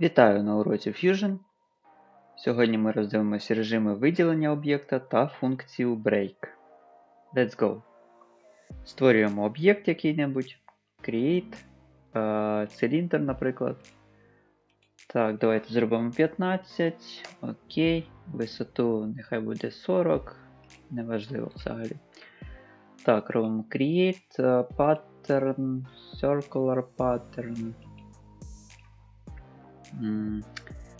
Вітаю на уроці Fusion. Сьогодні ми роздивимося режими виділення об'єкта та функцію Break. Let's go. Створюємо об'єкт який-небудь. Create. е, Циліндр, наприклад. Так, давайте зробимо 15. Окей. Висоту нехай буде 40. Неважливо взагалі. Так, робимо Create. е, Pattern. Circular pattern.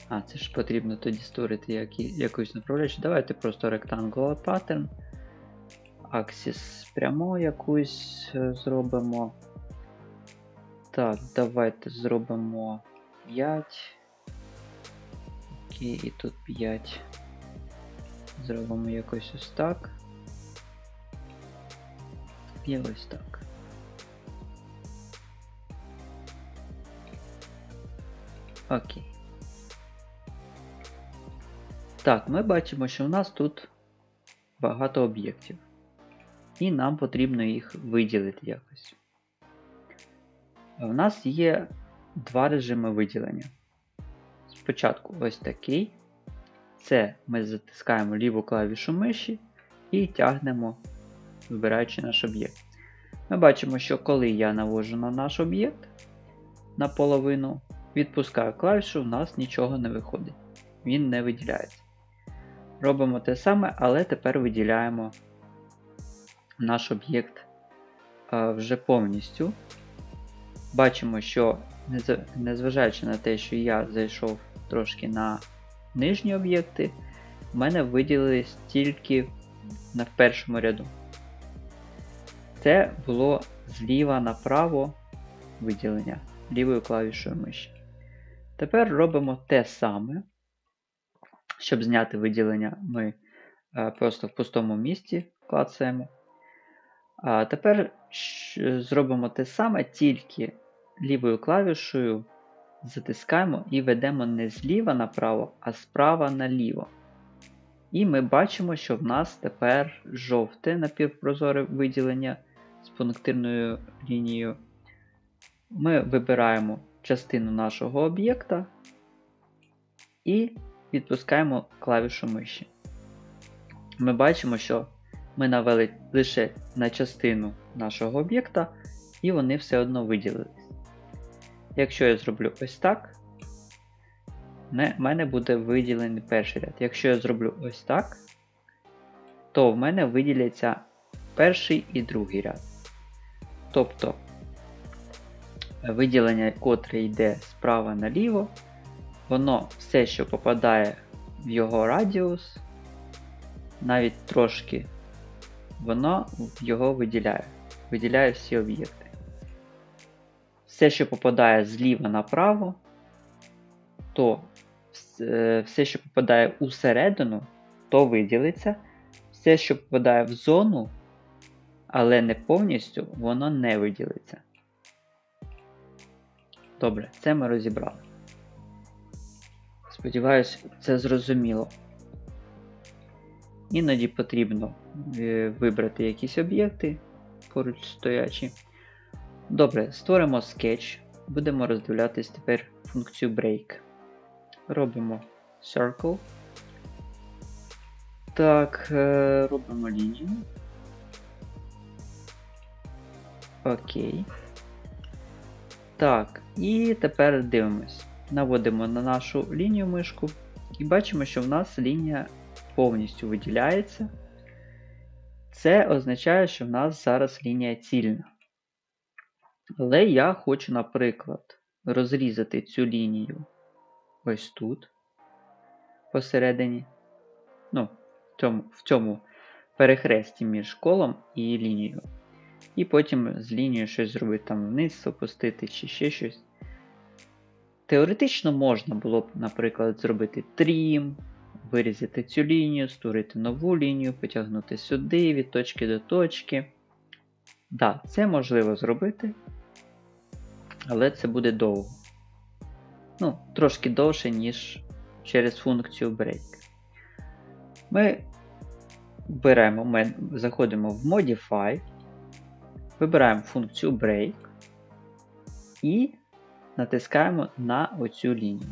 А, це ж потрібно тоді створити які, якусь направляючу. Давайте просто Rectangular Pattern. Axis прямо якусь е, зробимо. Так, давайте зробимо 5. Окей, і тут 5. Зробимо якось ось так. І ось так. Окей. Так, ми бачимо, що у нас тут багато об'єктів. І нам потрібно їх виділити якось. У нас є два режими виділення. Спочатку ось такий. Це ми затискаємо ліву клавішу миші і тягнемо, вибираючи наш об'єкт. Ми бачимо, що коли я навожу на наш об'єкт наполовину, відпускаю клавішу, у нас нічого не виходить. Він не виділяється. Робимо те саме, але тепер виділяємо наш об'єкт е, вже повністю. Бачимо, що незважаючи на те, що я зайшов трошки на нижні об'єкти, в мене виділились тільки на першому ряду. Це було зліва направо виділення лівою клавішою миші. Тепер робимо те саме. Щоб зняти виділення, ми е, просто в пустому місці клацаємо. А тепер зробимо те саме, тільки лівою клавішою затискаємо і ведемо не зліва направо, а справа наліво. І ми бачимо, що в нас тепер жовте напівпрозоре виділення з пунктирною лінією. Ми вибираємо частину нашого об'єкта і відпускаємо клавішу миші. Ми бачимо, що ми навели лише на частину нашого об'єкта, і вони все одно виділились. Якщо я зроблю ось так, в мене буде виділений перший ряд. Якщо я зроблю ось так, то в мене виділяться перший і другий ряд. Тобто виділення, котре йде справа наліво, воно все, що попадає в його радіус, навіть трошки, воно його виділяє. Виділяє всі об'єкти. Все, що попадає зліва направо, то все, що попадає усередину, то виділиться. Все, що попадає в зону, але не повністю, воно не виділиться. Добре, це ми розібрали. Сподіваюсь, це зрозуміло. Іноді потрібно е, вибрати якісь об'єкти поруч стоячі. Добре, створимо скетч. Будемо роздивлятись тепер функцію break. Робимо circle. Так, е, робимо лінію. Окей. Так, і тепер дивимось. Наводимо на нашу лінію мишку і бачимо, що в нас лінія повністю виділяється. Це означає, що в нас зараз лінія цільна. Але я хочу, наприклад, розрізати цю лінію ось тут, посередині. Ну, в цьому, в цьому перехресті між колом і лінією. І потім з лінією щось зробити там вниз, опустити чи ще щось. Теоретично можна було б, наприклад, зробити трім, вирізати цю лінію, створити нову лінію, потягнути сюди від точки до точки. Да, це можливо зробити, але це буде довго. Ну, трошки довше, ніж через функцію break. Ми беремо, ми заходимо в Modify, вибираємо функцію break і натискаємо на оцю лінію.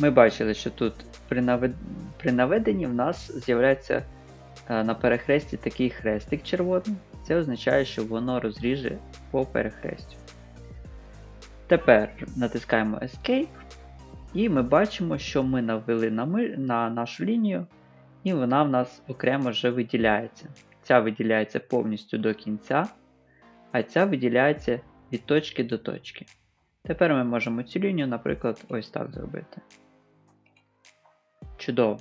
ми бачили, що тут при, навед... при наведенні в нас з'являється е, на перехресті такий хрестик червоний. Це означає, що воно розріже по перехрестю. Тепер натискаємо Escape, і ми бачимо, що ми навели на, ми... на нашу лінію, і вона в нас окремо вже виділяється. Ця виділяється повністю до кінця, а ця виділяється від точки до точки. Тепер ми можемо цю лінію, наприклад, ось так зробити. Чудово.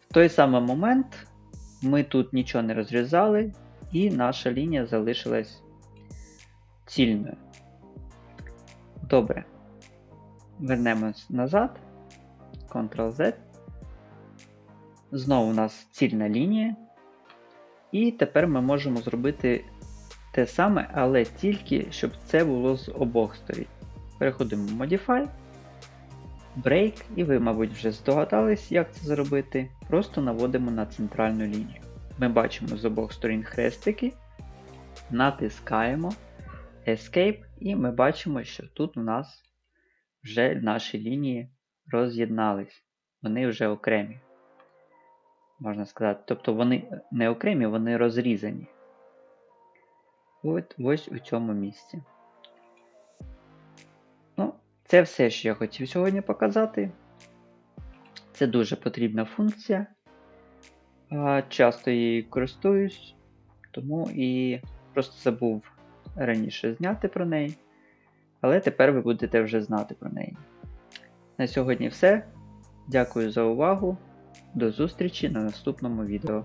В той самий момент ми тут нічого не розрізали, і наша лінія залишилась цільною. Добре. Вернемось назад. Ctrl-Z. Знову у нас цільна лінія. І тепер ми можемо зробити те саме, але тільки, щоб це було з обох сторін. Переходимо в Modify, Break, і ви, мабуть, вже здогадались, як це зробити. Просто наводимо на центральну лінію. Ми бачимо з обох сторін хрестики, натискаємо Escape, і ми бачимо, що тут у нас вже наші лінії роз'єднались. Вони вже окремі. Можна сказати. Тобто вони не окремі, вони розрізані. От ось у цьому місці. Ну, це все, що я хотів сьогодні показати. Це дуже потрібна функція. Часто її користуюсь, тому і просто забув раніше зняти про неї. Але тепер ви будете вже знати про неї. На сьогодні все. Дякую за увагу. До зустрічі на наступному відео.